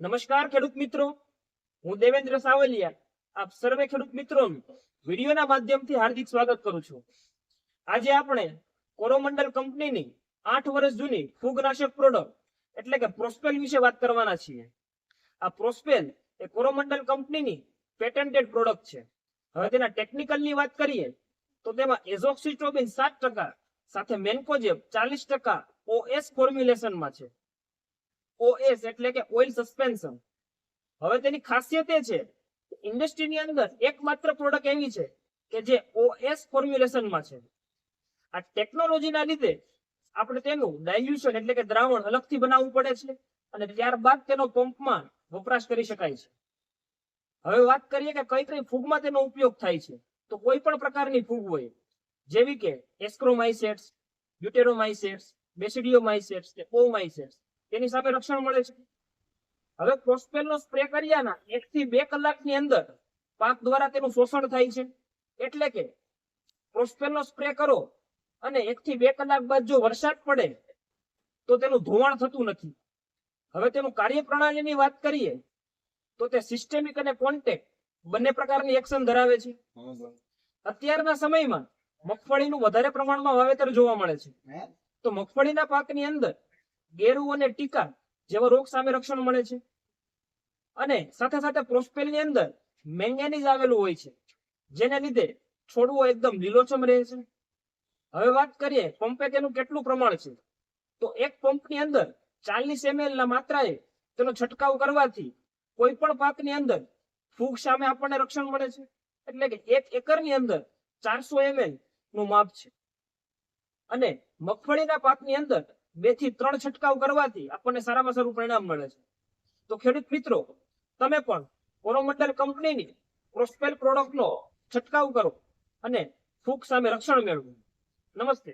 નમસ્કાર ખેડૂત મિત્રો. હું દેવેન્દ્ર સાવલિયા. આપ સર્વે ખેડૂત મિત્રોનું વિડીયોના માધ્યમથી હાર્દિક સ્વાગત કરું છું. આજે આપણે કોરોમંડલ કંપનીની આઠ વર્ષ જૂની ફૂગનાશક પ્રોડક્ટ એટલે કે પ્રોસ્પેલ વિશે વાત કરવાના છીએ. આ પ્રોસ્પેલ એ કોરોમંડલ કંપનીની પેટન્ટેડ પ્રોડક્ટ છે. હવે તેના ટેકનિકલની વાત કરીએ, તો તેમાં એઝોક્સિટ્રોબિન સાત ટકા સાથે મેન્કોજેબ ચાલીસ ટકા ઓએસ ફોર્મ્યુલેશનમાં છે. ઓએસ એટલે કે ઓઇલ સસ્પેન્શન. હવે તેની ખાસિયત એ છે ઇન્ડસ્ટ્રીની અંદર એકમાત્ર પ્રોડક્ટ એવી છે કે જે ઓએસ ફોર્મ્યુલેશનમાં છે. આ ટેકનોલોજીના લીધે આપણે તેનું ડાયલ્યુશન એટલે કે દ્રાવણ અલગથી બનાવવું પડે છે અને ત્યારબાદ તેનો પંપમાં વપરાશ કરી શકાય છે. હવે વાત કરીએ કે કઈ કઈ ફૂગમાં તેનો ઉપયોગ થાય છે. તો કોઈ પણ પ્રકારની ફૂગ હોય, જેવી કે એસ્ક્રોમાઇસેટ્સ, બ્યુટેરોમાઇસેટ્સ, બેસિડિયોમાઇસેટ્સ કે ઓમાઇસેટ્સ. તેની સામે રક્ષણ મળે છે. હવે પ્રોસ્પેલનો સ્પ્રે કર્યાના એક થી બે કલાકની અંદર પાક દ્વારા તેનું શોષણ થાય છે. એટલે કે પ્રોસ્પેલનો સ્પ્રે કરો અને એક થી બે કલાક બાદ જો વરસાદ પડે તો તેનું ધોવાણ થતું નથી. હવે તેનું કાર્યપ્રણાલીની વાત કરીએ તો તે સિસ્ટેમિક અને કોન્ટેક્ટ બંને પ્રકારની એક્શન ધરાવે છે. અત્યારના સમયમાં મગફળીનું વધારે પ્રમાણમાં વાવેતર જોવા મળે છે. તો મગફળીના પાકની અંદર ગેરુ અને ટીકા જેવા રોગ સામે રક્ષણ મળે છે. અને સાથે સાથે પ્રોસ્પેલની અંદર મેંગેનીઝ આવેલું હોય છે, જેને લીધે છોડવો એકદમ લીલોછમ રહે છે. હવે વાત કરીએ પંપે તેનું કેટલું પ્રમાણ છે? તો એક પંપની અંદર ચાલીસ એમએલ ના માત્રાએ તેનો છંટકાવ કરવાથી કોઈ પણ પાકની અંદર ફૂગ સામે આપણને રક્ષણ મળે છે. એટલે કે એક એકરની અંદર ચારસો એમએલનું માપ છે. અને મગફળીના પાકની અંદર બેથી ત્રણ છંટકાવ કરવાથી આપણને સારામાં સારું પરિણામ મળે છે. તો ખેડૂત મિત્રો, તમે પણ કોરોમંડલ કંપનીની પ્રોસ્પેલ પ્રોડક્ટનો છંટકાવ કરો અને ફૂગ સામે રક્ષણ મેળવો. નમસ્તે.